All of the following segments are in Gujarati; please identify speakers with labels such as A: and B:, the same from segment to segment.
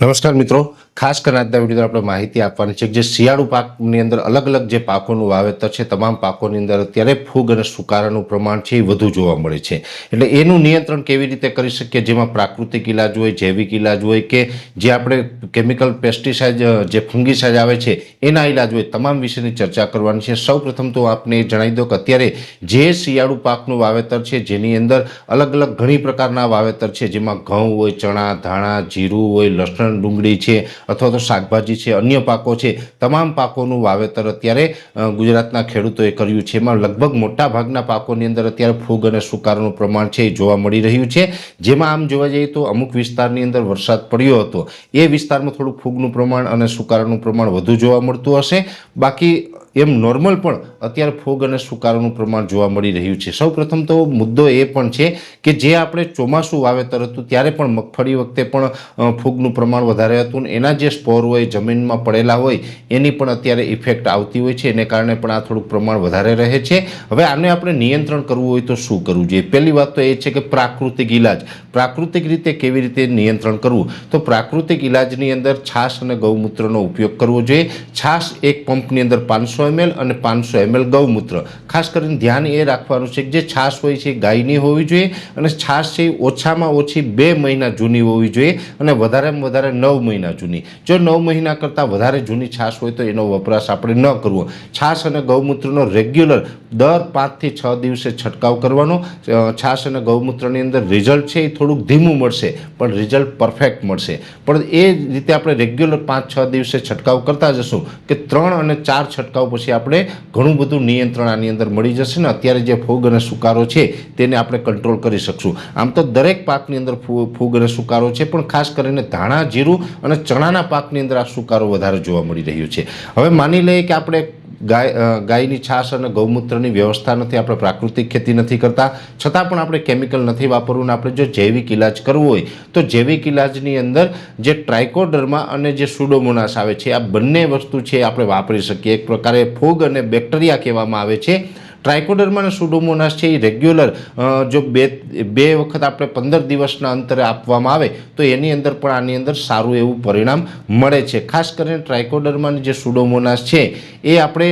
A: નમસ્કાર મિત્રો. ખાસ કરીને આજના વીડિયો આપણે માહિતી આપવાની છે જે શિયાળુ પાકની અંદર અલગ અલગ જે પાકોનું વાવેતર છે, તમામ પાકોની અંદર અત્યારે ફૂગ અને સુકારાનું પ્રમાણ છે એ વધુ જોવા મળે છે. એટલે એનું નિયંત્રણ કેવી રીતે કરી શકીએ? જેમાં પ્રાકૃતિક ઇલાજ હોય, જૈવિક ઇલાજ હોય કે જે આપણે કેમિકલ, પેસ્ટિસાઇડ જે ફંગીસાઇડ આવે છે, એના ઇલાજ હોય, તમામ વિશેની ચર્ચા કરવાની છે. સૌ પ્રથમ તો આપને જણાવી દો કે અત્યારે જે શિયાળુ પાકનું વાવેતર છે, જેની અંદર અલગ અલગ ઘણી પ્રકારના વાવેતર છે, જેમાં ઘઉં હોય, ચણા, ધાણા, જીરું હોય, લસણ, ડુંગળી છે અથવા તો શાકભાજી છે, અન્ય પાકો છે, તમામ પાકોનું વાવેતર અત્યારે ગુજરાતના ખેડૂતોએ કર્યું છે. એમાં લગભગ મોટા ભાગના પાકોની અંદર અત્યારે ફૂગ અને સુકારનું પ્રમાણ છે એ જોવા મળી રહ્યું છે. જેમાં આમ જોવા જઈએ તો અમુક વિસ્તારની અંદર વરસાદ પડ્યો હતો. એ વિસ્તારમાં થોડું ફૂગનું પ્રમાણ અને સુકારાનું પ્રમાણ વધુ જોવા મળતું હશે. બાકી એમ નોર્મલ પણ અત્યારે ફોગ અને સુકારાનું પ્રમાણ જોવા મળી રહ્યું છે. સૌ પ્રથમ તો મુદ્દો એ પણ છે કે જે આપણે ચોમાસું વાવેતર હતું ત્યારે પણ મગફળી વખતે પણ ફૂગનું પ્રમાણ વધારે હતું એના જે સ્પોર હોય, જમીનમાં પડેલા હોય, એની પણ અત્યારે ઇફેક્ટ આવતી હોય છે. એને કારણે પણ આ થોડુંક પ્રમાણ વધારે રહે છે. હવે આને આપણે નિયંત્રણ કરવું હોય તો શું કરવું જોઈએ? પહેલી વાત તો એ છે કે પ્રાકૃતિક ઇલાજ પ્રાકૃતિક રીતે કેવી રીતે નિયંત્રણ કરવું? તો પ્રાકૃતિક ઇલાજની અંદર છાશ અને ગૌમૂત્રનો ઉપયોગ કરવો જોઈએ. છાશ એક પંપની અંદર પાંચસો એમએલ અને પાંચસો એમએલ ગૌમૂત્ર. ખાસ કરીને ધ્યાન એ રાખવાનું છે કે જે છાશ હોય છે ગાયની હોવી જોઈએ અને છાશ છે ઓછામાં ઓછી બે મહિના જૂની હોવી જોઈએ અને વધારેમાં વધારે નવ મહિના જૂની. જો નવ મહિના કરતાં વધારે જૂની છાશ હોય તો એનો વપરાશ આપણે ન કરવો. છાશ અને ગૌમૂત્રનો રેગ્યુલર દર પાંચથી છ દિવસે છંટકાવ કરવાનો. છાશ અને ગૌમૂત્રની અંદર રિઝલ્ટ છે એ થોડુંક ધીમું મળશે, પણ રિઝલ્ટ પરફેક્ટ મળશે. પણ એ રીતે આપણે રેગ્યુલર પાંચ છ દિવસે છંટકાવ કરતા જશું કે ત્રણ અને ચાર છંટકાવ પછી આપણે ઘણું બધું નિયંત્રણ આની અંદર મળી જશે ને અત્યારે જે ફૂગ અને સુકારો છે તેને આપણે કંટ્રોલ કરી શકશું. આમ તો દરેક પાકની અંદર ફૂગ અને સુકારો છે, પણ ખાસ કરીને ધાણા, જીરું અને ચણાના પાકની અંદર આ સુકારો વધારે જોવા મળી રહ્યો છે. હવે માની લઈએ કે આપણે ગાય ગાયની છાશ અને ગૌમૂત્રની વ્યવસ્થા નથી, આપણે પ્રાકૃતિક ખેતી નથી કરતા. છતાં પણ આપણે કેમિકલ નથી વાપરવું આપણે જો જૈવિક ઇલાજ કરવો હોય, તો જૈવિક ઇલાજની અંદર જે ટ્રાઇકોડર્મા અને જે સુડોમોનાસ આવે છે, આ બંને વસ્તુ છે આપણે વાપરી શકીએ. એક પ્રકારે ફૂગ અને બેક્ટેરિયા કહેવામાં આવે છે. ટ્રાઇકોડર્મા અને સુડોમોનાસ છે એ રેગ્યુલર જો બે બે વખત આપણે પંદર દિવસના અંતરે આપવામાં આવે, તો એની અંદર પણ આની અંદર સારું એવું પરિણામ મળે છે. ખાસ કરીને ટ્રાઇકોડર્માની જે સુડોમોનાસ છે, એ આપણે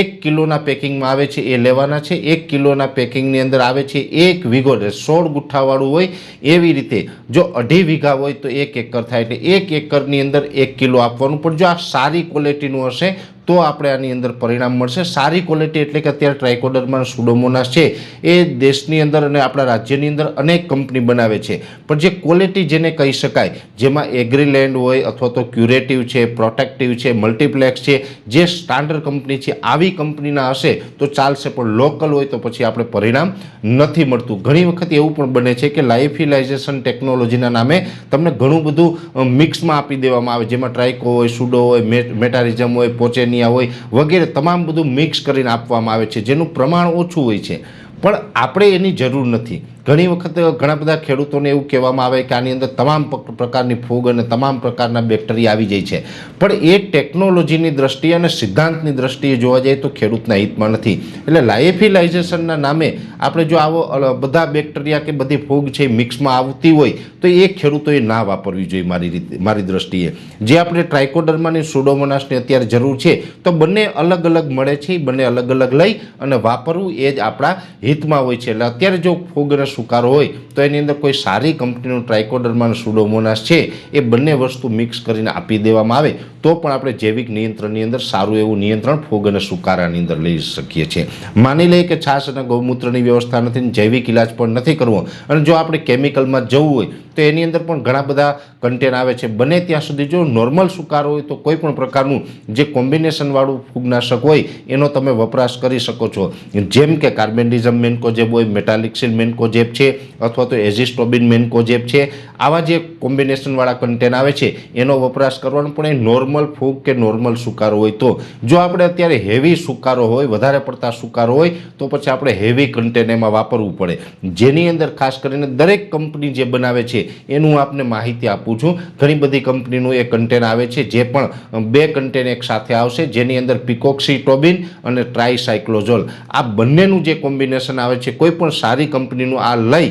A: એક કિલોના પેકિંગમાં આવે છે, એ લેવાના છે. એક કિલોના પેકિંગની અંદર આવે છે એક વીઘો સોળ ગુઠ્ઠાવાળું હોય એવી રીતે. જો અઢી વીઘા હોય તો એક એકર થાય, એટલે એક એકરની અંદર એક કિલો આપવાનું પણ જો આ સારી ક્વોલિટીનું હશે તો આપણે આની અંદર પરિણામ મળશે. સારી ક્વોલિટી એટલે કે અત્યારે ટ્રાયકોડરમાં સુડોમોનાસ છે, એ દેશની અંદર અને આપણા રાજ્યની અંદર અનેક કંપની બનાવે છે. પણ જે ક્વોલિટી જેને કહી શકાય, જેમાં એગ્રીલેન્ડ હોય અથવા તો ક્યુરેટિવ છે પ્રોટેક્ટિવ છે મલ્ટીપ્લેક્સ છે, જે સ્ટાન્ડર્ડ કંપની છે, આવી કંપનીના હશે તો ચાલશે, પણ લોકલ હોય તો પછી આપણે પરિણામ નથી મળતું. ઘણી વખત એવું પણ બને છે કે લાઇફિલાઇઝેશન ટેકનોલોજીના નામે તમને ઘણું બધું મિક્સમાં આપી દેવામાં આવે. જેમાં ટ્રાઇકો હોય સુડો હોય મેટ- મેટારિઝમ હોય પોચેનિયા હોય વગેરે તમામ બધું મિક્સ કરીને આપવામાં આવે છે. જેનું પ્રમાણ ઓછું હોય છે. પણ આપણે એની જરૂર નથી. ઘણી વખત ઘણા બધા ખેડૂતોને એવું કહેવામાં આવે કે આની અંદર તમામ પ્રકારની ફૂગ અને તમામ પ્રકારના બેક્ટેરિયા આવી જાય છે. પણ એ ટેકનોલોજીની દ્રષ્ટિએ અને સિદ્ધાંતની દ્રષ્ટિએ જોવા જઈએ તો ખેડૂતના હિતમાં નથી. એટલે લાઇફિલાઇઝેશનના નામે આપણે જો આવો બધા બેક્ટેરિયા કે બધી ફૂગ છે મિક્સમાં આવતી હોય, તો એ ખેડૂતોએ ના વાપરવી જોઈએ મારી રીતે, મારી દ્રષ્ટિએ. જે આપણે ટ્રાઇકોડર્માની સુડોમોનાસની અત્યારે જરૂર છે, તો બંને અલગ અલગ મળે છે, બંને અલગ અલગ લઈ અને વાપરવું એ જ આપણા હિતમાં હોય છે. એટલે અત્યારે જો ફૂગ સુકાર હોય, તો એની અંદર કોઈ સારી કંપનીનું ટ્રાઇકોડર્મા સુડોમોનાસ છે, એ બંને વસ્તુ મિક્સ કરીને આપી દેવામાં આવે. તો પણ આપણે જૈવિક નિયંત્રણની અંદર સારું એવું નિયંત્રણ ફૂગ અને સુકારાની અંદર લઈ શકીએ છીએ. માની લઈએ કે છાશ અને ગૌમૂત્રની વ્યવસ્થા નથી જૈવિક ઇલાજ પણ નથી કરવો અને જો આપણે કેમિકલમાં જવું હોય તો એની અંદર પણ ઘણા બધા કન્ટેન આવે છે. બને ત્યાં સુધી જો નોર્મલ સુકારો હોય તો કોઈ પણ પ્રકારનું જે કોમ્બિનેશનવાળું ફૂગનાશક હોય એનો તમે વપરાશ કરી શકો છો. જેમ કે કાર્બેન્ડિઝમ મેન્કોજેબ હોય મેટાલિક્સિલ મેન્કોજેબ છે અથવા તો એઝિસ્ટોબિન મેન્કોજેબ છે. આવા જે કોમ્બિનેશનવાળા કન્ટેન આવે છે એનો વપરાશ કરવાનો પણ એ નોર્મલ નોર્મલ ફૂગ કે નોર્મલ સુકારો હોય તો? જો આપણે અત્યારે હેવી સુકારો હોય, વધારે પડતા સુકારો હોય, તો પછી આપણે હેવી કન્ટેન એમાં વાપરવું પડે. જેની અંદર ખાસ કરીને દરેક કંપની જે બનાવે છે, એનું આપને માહિતી આપું છું. ઘણી બધી કંપનીનું એ કન્ટેન આવે છે, જે પણ બે કન્ટેન એક સાથે આવશે. જેની અંદર પિકોક્સીટોબિન અને ટ્રાયસાયક્લોઝોલ આ બંનેનું જે કોમ્બિનેશન આવે છે, કોઈ પણ સારી કંપનીનું આ લઈ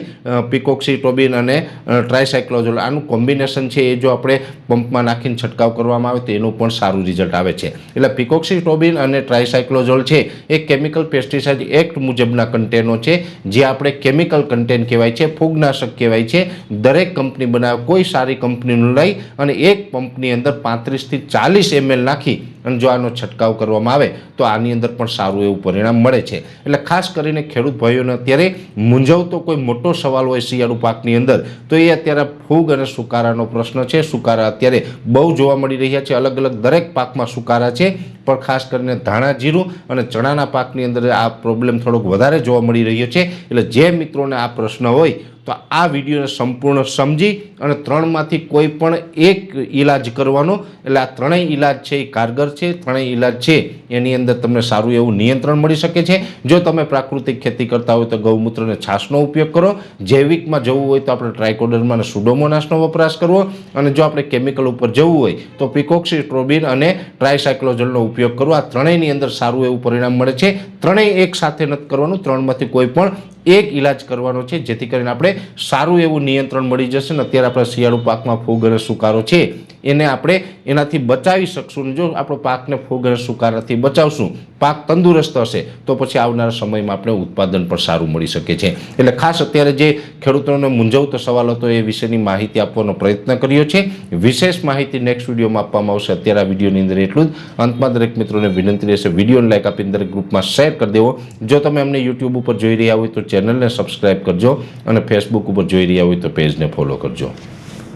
A: પિકોક્સીટોબિન અને ટ્રાયસાયક્લોઝોલ આનું કોમ્બિનેશન છે એ જો આપણે પંપમાં નાખીને છંટકાવ કરવામાં આવે તો એનું પણ સારું રિઝલ્ટ આવે છે. એટલે પિકોક્સિટોબિન અને ટ્રાયસાયક્લોઝોલ છે, એ કેમિકલ પેસ્ટિસાઇડ એક્ટ મુજબના કન્ટેનો છે, જે આપણે કેમિકલ કન્ટેન કહેવાય છે, ફૂગનાશક કહેવાય છે. દરેક કંપની બનાવે, કોઈ સારી કંપનીનું લઈ અને એક પંપની અંદર પાંત્રીસથી ચાલીસ એમએલ નાખી અને જો આનો છંટકાવ કરવામાં આવે, તો આની અંદર પણ સારું એવું પરિણામ મળે છે. એટલે ખાસ કરીને ખેડૂત ભાઈઓને અત્યારે મૂંઝવતો કોઈ મોટો સવાલ હોય શિયાળુ પાકની અંદર, તો એ અત્યારે ફૂગ અને સુકારાનો પ્રશ્ન છે. સુકારા અત્યારે બહુ જોવા મળી રહ્યા છે. અલગ અલગ દરેક પાકમાં સુકારા છે, પણ ખાસ કરીને ધાણા, જીરું અને ચણાના પાકની અંદર આ પ્રોબ્લેમ થોડોક વધારે જોવા મળી રહ્યો છે. એટલે જે મિત્રોને આ પ્રશ્ન હોય તો આ વિડીયોને સંપૂર્ણ સમજી અને ત્રણમાંથી કોઈ પણ એક ઈલાજ કરવાનો, એટલે આ ત્રણેય ઈલાજ છે એ કારગર છે, ત્રણેય ઈલાજ છે એની અંદર તમને સારું એવું નિયંત્રણ મળી શકે છે. જો તમે પ્રાકૃતિક ખેતી કરતા હોય તો ગૌમૂત્રને છાશનો ઉપયોગ કરો. જૈવિકમાં જવું હોય તો આપણે ટ્રાયકોડરમાં સુડોમોનાસનો વપરાશ કરવો. અને જો આપણે કેમિકલ ઉપર જવું હોય તો પિકોક્સિટ્રોબિન અને ટ્રાયસાયક્લોજલનો ઉપયોગ કરવો. આ ત્રણેયની અંદર સારું એવું પરિણામ મળે છે. ત્રણેય એક સાથે નથી કરવાનું. ત્રણમાંથી કોઈ પણ એક ઈલાજ કરવાનો છે, જેથી કરીને આપણે સારું એવું નિયંત્રણ મળી જશે ને અત્યારે આપણા શિયાળુ પાકમાં ફૂગ અને સુકારો છે એને આપણે એનાથી બચાવી શકશું. જો આપણો પાકને ફૂગ અને સુકારાથી બચાવશું, પાક તંદુરસ્ત હશે, તો પછી આવનારા સમયમાં આપણે ઉત્પાદન પણ સારું મળી શકે છે. એટલે ખાસ અત્યારે જે ખેડૂતોને મૂંઝવતો સવાલ હતો, એ વિશેની માહિતી આપવાનો પ્રયત્ન કર્યો છે. વિશેષ માહિતી નેક્સ્ટ વિડીયોમાં આપવામાં આવશે. અત્યારે આ વિડીયોની અંદર એટલું જ. અંતમાં દરેક મિત્રોને વિનંતી રહેશે, વિડીયોને લાઈક આપીને દરેક ગ્રુપમાં શેર કરી દેવો. જો તમે અમને યુટ્યુબ ઉપર જોઈ રહ્યા હોય તો ચેનલને સબસ્ક્રાઈબ કરજો અને ફેસબુક ઉપર જોઈ રહ્યા હોય તો પેજને ફોલો કરજો.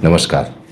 A: નમસ્કાર.